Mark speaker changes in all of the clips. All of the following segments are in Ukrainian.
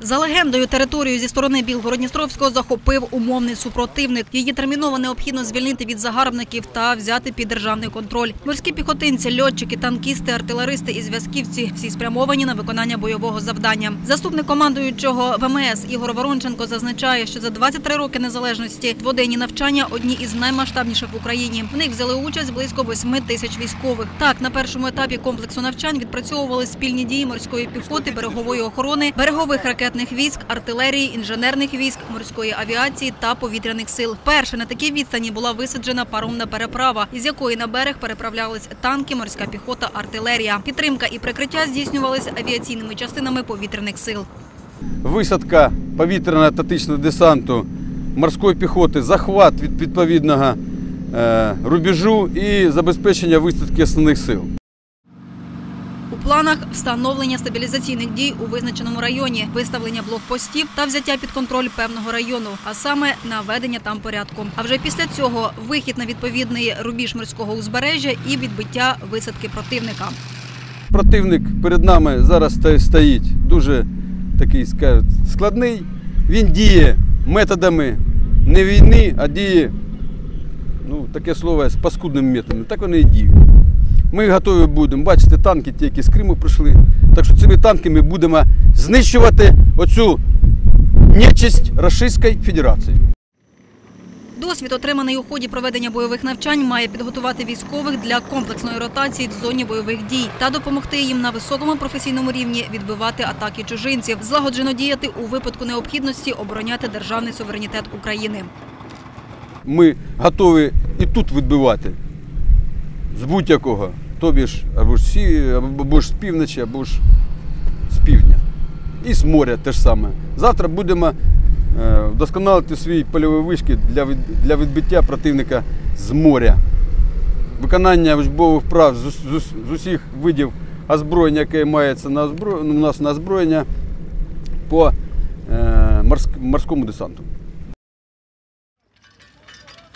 Speaker 1: За легендою, територію зі сторони Білгородністровського захопив умовний супротивник. Її терміново необхідно звільнити від загарбників та взяти під державний контроль. Морські піхотинці, льотчики, танкісти, артилеристи і зв'язківці всі спрямовані на виконання бойового завдання. Заступник командуючого ВМС Ігор Воронченко зазначає, що за 23 роки незалежності дводенні навчання одні із наймасштабніших в Україні. В них взяли участь близько 8 тисяч військових. Так, на першому етапі комплексу навчань відпрацьовували спільні дії морської піхоти, берегової охорони, берегових ракетних військ, артилерії, інженерних військ, морської авіації та повітряних сил. Перше на такій відстані була висаджена паромна переправа, із якої на берег переправлялись танки, морська піхота, артилерія. Підтримка і прикриття здійснювалися авіаційними частинами повітряних сил.
Speaker 2: висадка повітряно-тактичного десанту морської піхоти, захват від відповідного е, рубежу і забезпечення висадки основних сил.
Speaker 1: Планах встановлення стабілізаційних дій у визначеному районі, виставлення блокпостів та взяття під контроль певного району, а саме наведення там порядку. А вже після цього вихід на відповідний рубіж морського узбережжя і відбиття висадки противника.
Speaker 2: Противник перед нами зараз стоїть дуже такий складний. Він діє методами не війни, а діє, ну, таке слово, з паскудними методами. Так вони і діють. Ми готові будемо. Бачите, танки, ті, які з Криму прийшли. Так що цими танками будемо знищувати оцю нечисть Російської Федерації.
Speaker 1: Досвід, отриманий у ході проведення бойових навчань, має підготувати військових для комплексної ротації в зоні бойових дій та допомогти їм на високому професійному рівні відбивати атаки чужинців, злагоджено діяти у випадку необхідності обороняти державний суверенітет України.
Speaker 2: ми готові і тут відбивати з будь-якого. Тобі ж або ж, сі, або ж з півночі, або ж з півдня. І з моря те ж саме. Завтра будемо е, вдосконалити свій польовий вишки для, для відбиття противника з моря. Виконання учбових прав з, з, з усіх видів озброєння, яке мається на озбро... ну, у нас на озброєння по е, морськ- морському десанту.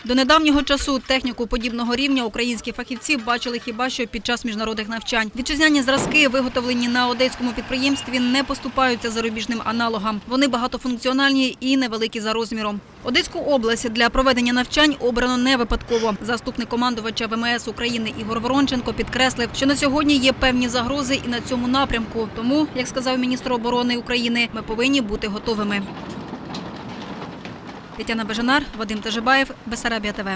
Speaker 1: До недавнього часу техніку подібного рівня українські фахівці бачили хіба що під час міжнародних навчань. Вітчизняні зразки, виготовлені на одеському підприємстві, не поступаються зарубіжним аналогам. Вони багатофункціональні і невеликі за розміром. Одеську область для проведення навчань обрано не випадково. Заступник командувача ВМС України Ігор Воронченко підкреслив, що на сьогодні є певні загрози і на цьому напрямку. Тому, як сказав міністр оборони України, ми повинні бути готовими. Тетяна Бежанар, Вадим Тажибаєв, Бесарабія ТВ.